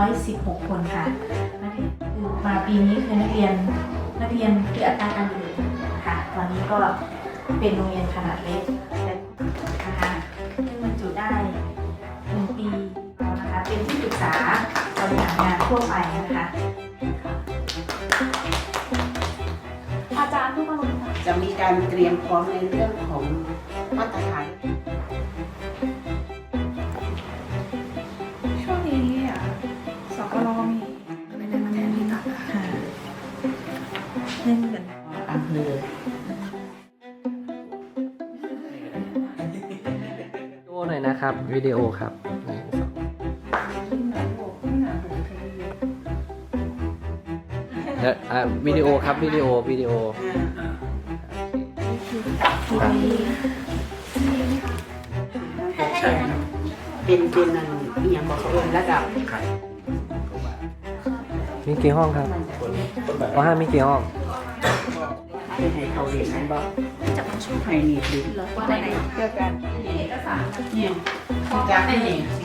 1,116 คนค่ะนักเรียคือมาปีนี้คือนักเรียนนักเรียนที่อัตราการเรียนค่ะ ตอนนี้ก็เป็นโรงเรียนขนาดเล็กนะคะซึ่งบรรจุได้หนึ่งปีนะคะ เป็นที่ปรึกษาบริหารงานทั่วไปนะคะอาจารย์ทุกคนจะมีการเตรียมพร้อมในเรื่องของมาตรฐาน เล่นกันอำเภอวิดีโอหน่อยนะครับ วิดีโอครับหนึ่งสองเดี๋ยวอะวิดีโอครับวิดีโอวิดีโอเป็นเป็นอันอหย่างบอกเขาเอินระดับมีกี่ห้องครับปห้ามีกี่ห้อง เป็นให้เขาเรียนอันบอกจะมาช่วยให้นี่ดูว่าไหนเกี่ยวกันเนี่ยจากนี่